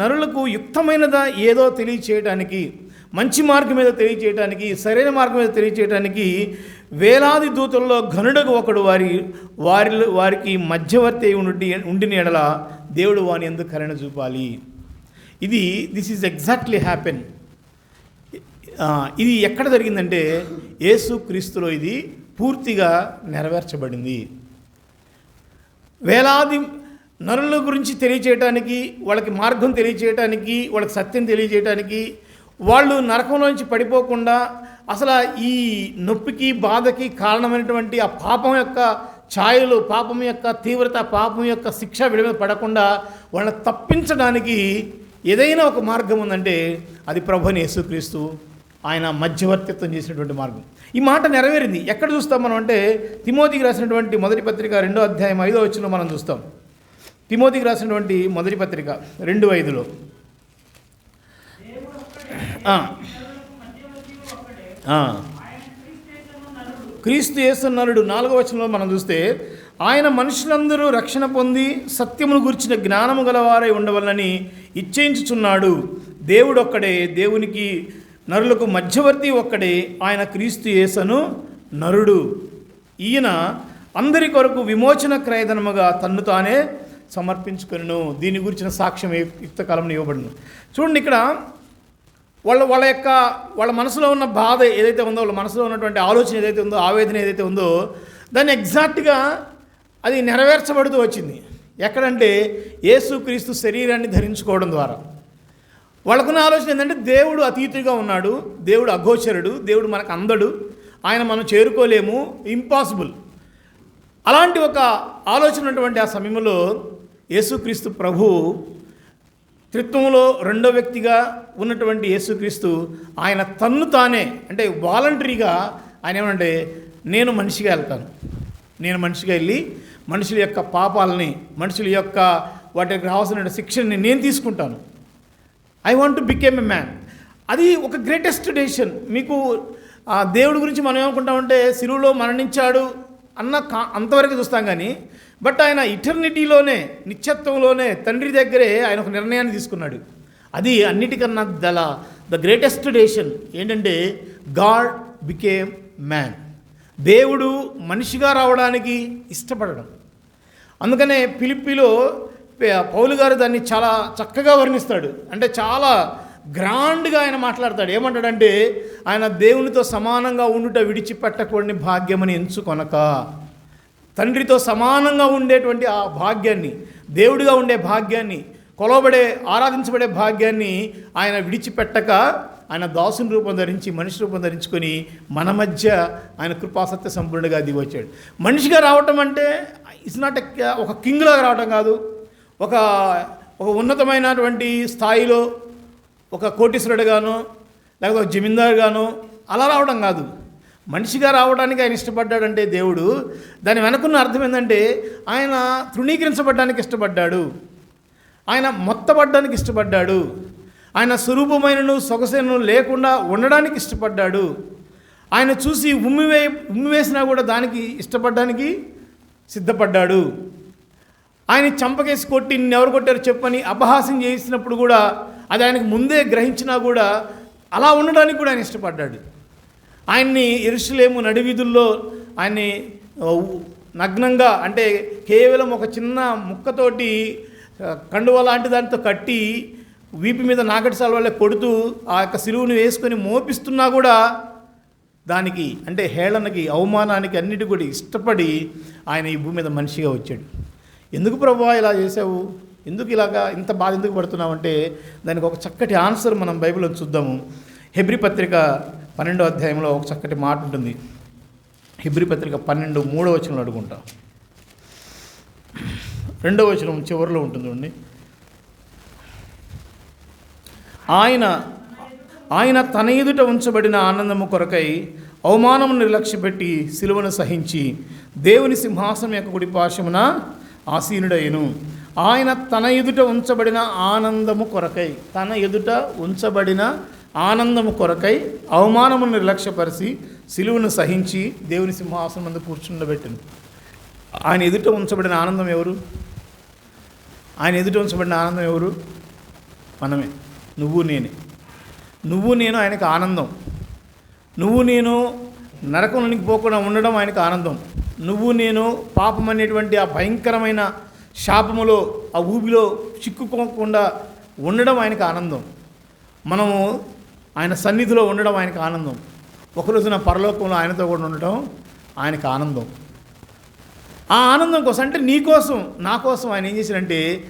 నరులకు యుక్తమైనదా ఏదో తెలియచేయడానికి మంచి మార్గం మీద తెలియచేయటానికి సరైన మార్గం మీద తెలియచేయటానికి వేలాది దూతల్లో ఘనుడకు ఒకడు వారి వారి వారికి మధ్యవర్తి అయి ఉండి ఉండిన ఎడల దేవుడు వాని ఎందుకు కరుణ చూపాలి. ఇది దిస్ ఈజ్ ఎగ్జాక్ట్లీ హ్యాపెన్ ఇది ఎక్కడ జరిగిందంటే యేసు క్రీస్తులో ఇది పూర్తిగా నెరవేర్చబడింది. వేలాది నరుల గురించి తెలియచేయటానికి వాళ్ళకి మార్గం తెలియచేయటానికి వాళ్ళకి సత్యం తెలియచేయటానికి వాళ్ళు నరకంలోంచి పడిపోకుండా అసలు ఈ నొప్పికి బాధకి కారణమైనటువంటి ఆ పాపం యొక్క ఛాయలు పాపం యొక్క తీవ్రత పాపం యొక్క శిక్ష వీడి పడకుండా వాళ్ళని తప్పించడానికి ఏదైనా ఒక మార్గం ఉందంటే అది ప్రభుని యేసుక్రీస్తు ఆయన మధ్యవర్తిత్వం చేసినటువంటి మార్గం. ఈ మాట నెరవేరింది. ఎక్కడ చూస్తాం మనం అంటే తిమోతికి రాసినటువంటి మొదటి పత్రిక రెండో అధ్యాయం ఐదో వచ్చిన మనం చూస్తాం. తిమోతికి రాసినటువంటి మొదటి పత్రిక రెండు ఐదులో. క్రీస్తు ఆ. క్రీస్తు నాలుగో వచనంలో మనం చూస్తే ఆయన మనుషులందరూ రక్షణ పొంది సత్యమును గురించిన జ్ఞానము గలవారై ఉండవలనని ఇచ్చేయించుచున్నాడు. దేవుడు ఒక్కడే దేవునికి నరులకు మధ్యవర్తి ఒక్కడే ఆయన క్రీస్తు యేసను నరుడు. ఈయన అందరి కొరకు విమోచన క్రయధనముగా తన్ను తానే సమర్పించుకొనును. దీని గురించిన సాక్ష్యం యుక్త కాలంలో ఇవ్వబడును. చూడండి ఇక్కడ వాళ్ళ వాళ్ళ యొక్క వాళ్ళ మనసులో ఉన్న బాధ ఏదైతే ఉందో వాళ్ళ మనసులో ఉన్నటువంటి ఆలోచన ఏదైతే ఉందో ఆవేదన ఏదైతే ఉందో దాన్ని ఎగ్జాక్ట్గా అది నెరవేర్చబడుతూ వచ్చింది. ఎక్కడంటే యేసుక్రీస్తు శరీరాన్ని ధరించుకోవడం ద్వారా. వాళ్ళకున్న ఆలోచన ఏంటంటే దేవుడు అతీతుగా ఉన్నాడు దేవుడు అఘోచరుడు దేవుడు మనకు అందడు ఆయన మనం చేరుకోలేము ఇంపాసిబుల్. అలాంటి ఒక ఆలోచన ఉన్నటువంటి ఆ సమయంలో యేసుక్రీస్తు ప్రభు త్రిత్వంలో రెండో వ్యక్తిగా ఉన్నటువంటి యేసుక్రీస్తు ఆయన తన్ను తానే అంటే వాలంటరీగా ఆయన ఏమంటే నేను మనిషిగా వెళ్తాను. నేను మనిషిగా వెళ్ళి మనుషుల యొక్క పాపాలని మనుషుల యొక్క వాటికి రావాల్సిన శిక్షణని నేను తీసుకుంటాను. I want to became a man అది ఒక గ్రేటెస్ట్ డెసిషన్ మీకు ఆ దేవుడి గురించి మనం ఏమనుకుంటామంటే శిరువులో మరణించాడు అన్న కా అంతవరకు చూస్తాం కానీ బట్ ఆయన ఇటర్నిటీలోనే నిత్యత్వంలోనే తండ్రి దగ్గరే ఆయన ఒక నిర్ణయాన్ని తీసుకున్నాడు. అది అన్నిటికన్నా దల ద గ్రేటెస్ట్ డేషన్ ఏంటంటే గాడ్ బికేమ్ మ్యాన్. దేవుడు మనిషిగా రావడానికి ఇష్టపడడం. అందుకనే పిలిపిలో పౌలు గారు దాన్ని చాలా చక్కగా వర్ణిస్తాడు. అంటే చాలా గ్రాండ్గా ఆయన మాట్లాడతాడు. ఏమంటాడంటే ఆయన దేవునితో సమానంగా ఉండుట విడిచిపెట్టకూడని భాగ్యమని ఎంచుకొనక తండ్రితో సమానంగా ఉండేటువంటి ఆ భాగ్యాన్ని దేవుడిగా ఉండే భాగ్యాన్ని కొలవబడే ఆరాధించబడే భాగ్యాన్ని ఆయన విడిచిపెట్టక ఆయన దాసుని రూపం ధరించి మనిషి రూపం ధరించుకొని మన మధ్య ఆయన కృపాసత్య సంపూర్ణగా దిగొచ్చాడు మనిషిగా రావటం అంటే ఇట్స్ నాట్ ఒక కింగ్లాగా రావటం కాదు. ఒక ఒక ఉన్నతమైనటువంటి స్థాయిలో ఒక కోటీశ్వరుడుగాను లేకపోతే ఒక జమీందారుగాను అలా రావడం కాదు. మనిషిగా రావడానికి ఆయన ఇష్టపడ్డాడంటే దేవుడు. దాని వెనకున్న అర్థం ఏంటంటే ఆయన తృణీకరించబడ్డానికి ఇష్టపడ్డాడు. ఆయన మొత్తపడ్డానికి ఇష్టపడ్డాడు. ఆయన స్వరూపమైనను సొగసైనను లేకుండా ఉండడానికి ఇష్టపడ్డాడు. ఆయన చూసి ఉమ్మివే ఉమ్మివేసినా కూడా దానికి ఇష్టపడడానికి సిద్ధపడ్డాడు. ఆయన చంపకేసి కొట్టి నిన్నెవరు కొట్టారు చెప్పని అపహాసం చేసినప్పుడు కూడా అది ఆయనకు ముందే గ్రహించినా కూడా అలా ఉండడానికి కూడా ఆయన ఇష్టపడ్డాడు. ఆయన్ని ఇరుషులేము నడివీధుల్లో ఆయన్ని నగ్నంగా అంటే కేవలం ఒక చిన్న ముక్కతోటి కండువ లాంటి దానితో కట్టి వీపు మీద నాగటిసాల వల్ల కొడుతూ ఆ యొక్క సిలువుని వేసుకొని మోపిస్తున్నా కూడా దానికి అంటే హేళనకి అవమానానికి అన్నిటి కూడా ఇష్టపడి ఆయన ఈ భూమి మీద మనిషిగా వచ్చాడు. ఎందుకు ప్రభా ఇలా చేసావు ఎందుకు ఇలాగా ఇంత బాధ ఎందుకు పడుతున్నాం అంటే దానికి ఒక చక్కటి ఆన్సర్ మనం బైబిల్లో చూద్దాము. హెబ్రి పత్రిక పన్నెండో అధ్యాయంలో ఒక చక్కటి మాట ఉంటుంది. హెబ్రి పత్రిక పన్నెండు మూడో వచనంలో అడుగుంటా. రెండో వచనం చివరిలో ఉంటుంది ఆయన ఆయన తన ఎదుట ఉంచబడిన ఆనందము కొరకై అవమానము నిర్లక్ష్యపెట్టి సిలువను సహించి దేవుని సింహాసనం యొక్క గుడి పాశమున ఆసీనుడయ్యను ఆయన తన ఎదుట ఉంచబడిన ఆనందము కొరకై తన ఎదుట ఉంచబడిన ఆనందము కొరకై అవమానము నిర్లక్ష్యపరిచి సిలువును సహించి దేవుని సింహాసనం ముందు కూర్చుండబెట్టింది. ఆయన ఎదుట ఉంచబడిన ఆనందం ఎవరు? ఆయన ఎదుట ఉంచబడిన ఆనందం ఎవరు? మనమే. నువ్వు నేనే. నువ్వు నేను ఆయనకు ఆనందం. నువ్వు నేను నరకంలోనికి పోకుండా ఉండడం ఆయనకు ఆనందం. నువ్వు నేను పాపం అనేటువంటి ఆ భయంకరమైన శాపములో ఆ ఊబిలో చిక్కుకోకుండా ఉండడం ఆయనకు ఆనందం. మనము ఆయన సన్నిధిలో ఉండడం ఆయనకు ఆనందం. ఒకరోజు నా పరలోకంలో ఆయనతో కూడా ఉండటం ఆయనకు ఆనందం. ఆ ఆనందం కోసం అంటే నీ కోసం నా కోసం ఆయన ఏం చేశాడంటే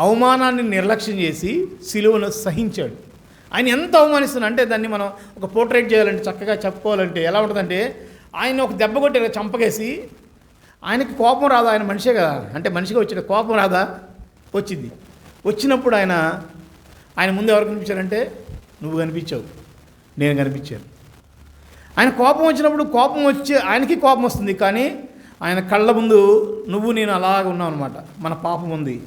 అవమానాన్ని నిర్లక్ష్యం చేసి సిలువను సహించాడు. ఆయన ఎంత అవమానిస్తున్నా అంటే దాన్ని మనం ఒక పోర్ట్రేట్ చేయాలంటే చక్కగా చెప్పుకోవాలంటే ఎలా ఉంటుందంటే ఆయన ఒక దెబ్బ కొట్టి చంపకేసి ఆయనకి కోపం రాదా? ఆయన మనిషే కదా. అంటే మనిషిగా వచ్చిన కోపం రాదా? వచ్చింది. వచ్చినప్పుడు ఆయన ఆయన ముందు ఎవరు కనిపించారంటే నువ్వు కనిపించావు. నేను కనిపించాను. ఆయన కోపం వచ్చినప్పుడు కోపం వచ్చి ఆయనకి కోపం వస్తుంది. కానీ ఆయన కళ్ళ ముందు నువ్వు నేను అలాగ ఉన్నావు అనమాట మన పాపం ఉంది.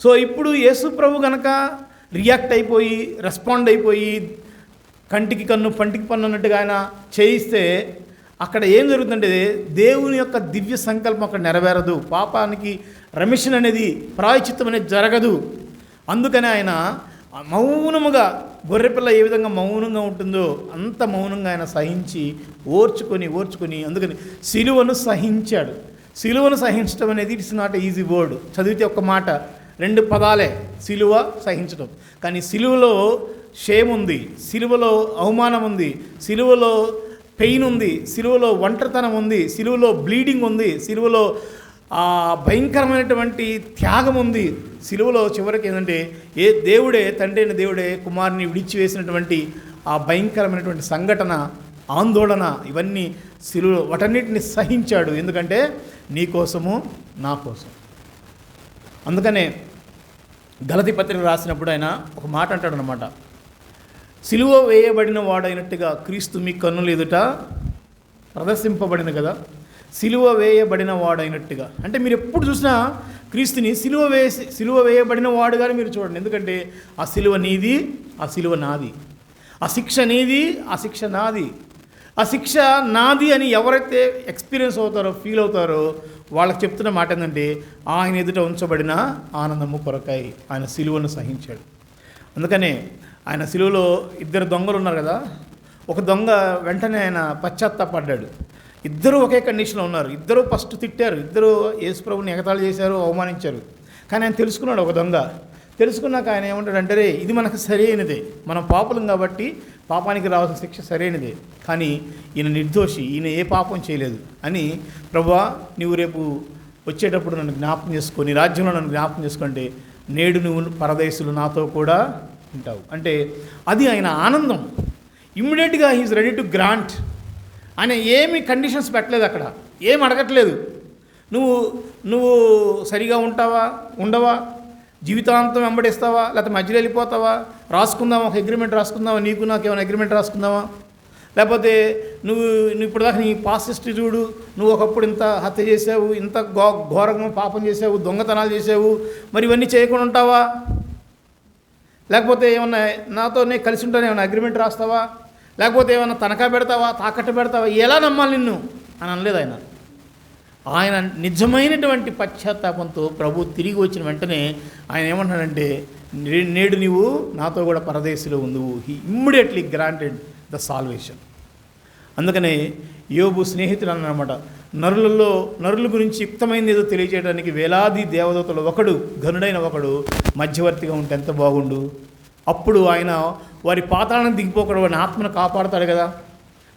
సో ఇప్పుడు యేసు ప్రభు గనక రియాక్ట్ అయిపోయి రెస్పాండ్ అయిపోయి కంటికి కన్ను పంటికి పన్ను అన్నట్టుగా ఆయన చేయిస్తే అక్కడ ఏం జరుగుతుందంటే దేవుని యొక్క దివ్య సంకల్పం అక్కడ నెరవేరదు. పాపానికి రమిషన్ అనేది ప్రాయచిత్తం అనేది జరగదు. అందుకని ఆయన మౌనముగా గొర్రెపిల్ల ఏ విధంగా మౌనంగా ఉంటుందో అంత మౌనంగా ఆయన సహించి ఓర్చుకొని ఓర్చుకొని అందుకని సిలువను సహించాడు. సిలువను సహించడం అనేది ఇట్స్ నాట్ ఈజీ వర్డ్ చదివితే ఒక మాట రెండు పదాలే సిలువ సహించడం. కానీ సిలువలో షేమ్ ఉంది. సిలువలో అవమానం ఉంది. సిలువలో పెయిన్ ఉంది సిలువలో ఒంటరితనం ఉంది సిలువలో బ్లీడింగ్ ఉంది సిలువలో ఆ భయంకరమైనటువంటి త్యాగం ఉంది. సిలువలో చివరికి ఏంటంటే ఏ దేవుడే తండ్రి అయిన దేవుడే కుమారుని విడిచివేసినటువంటి ఆ భయంకరమైనటువంటి సంఘటన ఆందోళన ఇవన్నీ సిలువలో వాటన్నిటిని సహించాడు. ఎందుకంటే నీ కోసము నా కోసం. అందుకనే గలతి పత్రిక రాసినప్పుడు ఆయన ఒక మాట అంటాడు అనమాట సిలువ వేయబడిన వాడైనట్టుగా క్రీస్తు మీ కన్నులు ఎదుట ప్రదర్శింపబడిన కదా. సిలువ వేయబడిన వాడైనట్టుగా. అంటే మీరు ఎప్పుడు చూసినా క్రీస్తుని సిలువ వేసి సిలువ వేయబడిన వాడుగానే మీరు చూడండి. ఎందుకంటే ఆ సిలువ నీది ఆ సిలువ నాది. ఆ శిక్ష నీది ఆ శిక్ష నాది. ఆ శిక్ష నాది అని ఎవరైతే ఎక్స్పీరియన్స్ అవుతారో ఫీల్ అవుతారో వాళ్ళకి చెప్తున్న మాట ఏంటంటే ఆయన ఎదుట ఉంచబడిన ఆనందము కొరకాయి ఆయన సిలువను సహించాడు. అందుకనే ఆయన సిలువలో ఇద్దరు దొంగలు ఉన్నారు కదా ఒక దొంగ వెంటనే ఆయన పశ్చాత్తాపడ్డాడు. ఇద్దరు ఒకే కండిషన్లో ఉన్నారు. ఇద్దరు ఫస్ట్ తిట్టారు. ఇద్దరు యేసుప్రభుని ఎగతాళి చేశారు అవమానించారు. కానీ ఆయన తెలుసుకున్నాడు ఒక దొంగ. తెలుసుకున్నాక ఆయన ఏమంటాడంటే "రే, ఇది మనకు సరైనదే. మనం పాపులం కాబట్టి పాపానికి రావాల్సిన శిక్ష సరైనదే. కానీ ఈయన నిర్దోషి ఈయన ఏ పాపం చేయలేదు అని ప్రభా నువ్వు రేపు వచ్చేటప్పుడు నన్ను జ్ఞాపకం చేసుకో. నీ రాజ్యంలో నన్ను జ్ఞాపకం చేసుకుంటే నేడు నువ్వు పరదేశులు నాతో కూడా ఉంటావు అంటే అది ఆయన ఆనందం. ఇమ్మీడియట్గా హీఈస్ రెడీ టు గ్రాంట్ ఆయన ఏమి కండిషన్స్ పెట్టలేదు అక్కడ. ఏం అడగట్లేదు. నువ్వు నువ్వు సరిగా ఉంటావా? ఉండవా? జీవితాంతం వెంబడిస్తావా? లేకపోతే మధ్యలో వెళ్ళిపోతావా? రాసుకుందామా? ఒక అగ్రిమెంట్ రాసుకుందామా? నీకు నాకు ఏమైనా అగ్రిమెంట్ రాసుకుందామా? లేకపోతే నువ్వు నువ్వు ఇప్పటిదాకా నీ పాస్ హిస్టరీ చూడు. నువ్వు ఒకప్పుడు ఇంత హత్య చేసావు ఇంత ఘో ఘోరంగా పాపం చేసావు దొంగతనాలు చేసావు మరి ఇవన్నీ చేయకుండా ఉంటావా? లేకపోతే ఏమన్నా నాతోనే కలిసి ఉంటానే ఏమైనా అగ్రిమెంట్ రాస్తావా? లేకపోతే ఏమైనా తనఖా పెడతావా? తాకట్టు పెడతావా? ఎలా నమ్మాలి నిన్ను? అని అనలేదు ఆయన. ఆయన నిజమైనటువంటి పశ్చాత్తాపంతో ప్రభు తిరిగి వచ్చిన వెంటనే ఆయన ఏమంటున్నాడంటే "నే- నేడు నీవు నాతో కూడా పరదేశిలో ఉందువు. He immediately granted the salvation అందుకనే యోబు స్నేహితులు అన్నమాట నరులలో నరుల గురించి యుక్తమైనది ఏదో తెలియజేయడానికి వేలాది దేవదూతలు ఒకడు ఘనుడైన ఒకడు మధ్యవర్తిగా ఉంటే ఎంత బాగుండు? అప్పుడు ఆయన వారి పాతాలను దిగిపోకుండా వారిని ఆత్మను కాపాడతాడు కదా.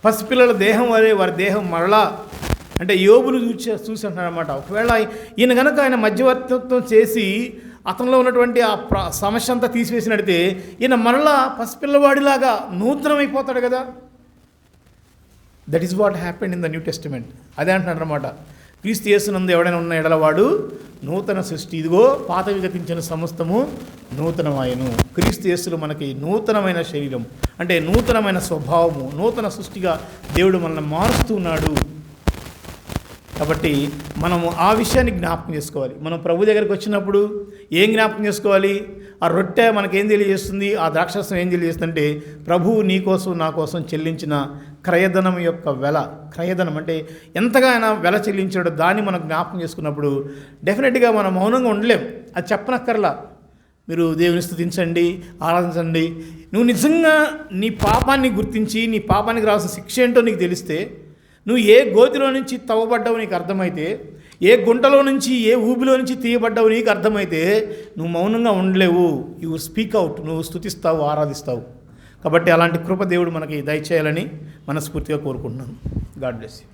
పసిపిల్లల దేహం వారే వారి దేహం మరలా అంటే యోబును చూసి చూసి అంటాడనమాట ఒకవేళ ఈయన కనుక ఆయన మధ్యవర్తిత్వం చేసి అతనిలో ఉన్నటువంటి ఆ ప్ర సమస్య అంతా తీసివేసినడితే ఈయన మరలా పసిపిల్లవాడిలాగా నూతనమైపోతాడు కదా. That is what happened in the new testament అదే అంటున్నాడు అనమాట క్రీస్తు చేస్తున్నందు ఎవడైనా ఉన్న ఎడలవాడు నూతన సృష్టి. ఇదిగో పాత విగతించిన సమస్తము నూతనమాయను క్రీస్తు యేసులు మనకి నూతనమైన శరీరం. అంటే నూతనమైన స్వభావము నూతన సృష్టిగా దేవుడు మనల్ని మారుస్తూ ఉన్నాడు. కాబట్టి మనము ఆ విషయాన్ని జ్ఞాపకం చేసుకోవాలి. మనం ప్రభు దగ్గరికి వచ్చినప్పుడు ఏం జ్ఞాపకం చేసుకోవాలి? ఆ రొట్టె మనకేం తెలియజేస్తుంది? ఆ ద్రాక్షరసం ఏం తెలియజేస్తుందంటే ప్రభువు నీ కోసం నా కోసం చెల్లించిన క్రయధనం యొక్క వెల. క్రయధనం అంటే ఎంతగా ఆయన వెల చెల్లించాడో దాన్ని మనం జ్ఞాపకం చేసుకున్నప్పుడు డెఫినెట్గా మనం మౌనంగా ఉండలేం. అది చెప్పనక్కర్లా. మీరు దేవుని స్థుతించండి ఆరాధించండి. నువ్వు నిజంగా నీ పాపాన్ని గుర్తించి నీ పాపానికి రావాల్సిన శిక్ష ఏంటో నీకు తెలిస్తే నువ్వు ఏ గోతిలో నుంచి తవ్వబడ్డావు నీకు అర్థమైతే ఏ గుంటలో నుంచి ఏ ఊబిలో నుంచి తీయబడ్డావు నీకు అర్థమైతే నువ్వు మౌనంగా ఉండలేవు. యు స్పీక్ అవుట్ నువ్వు స్థుతిస్తావు ఆరాధిస్తావు. కాబట్టి అలాంటి కృప దేవుడు మనకి దయచేయాలని మనస్ఫూర్తిగా కోరుకుంటున్నాను. God bless you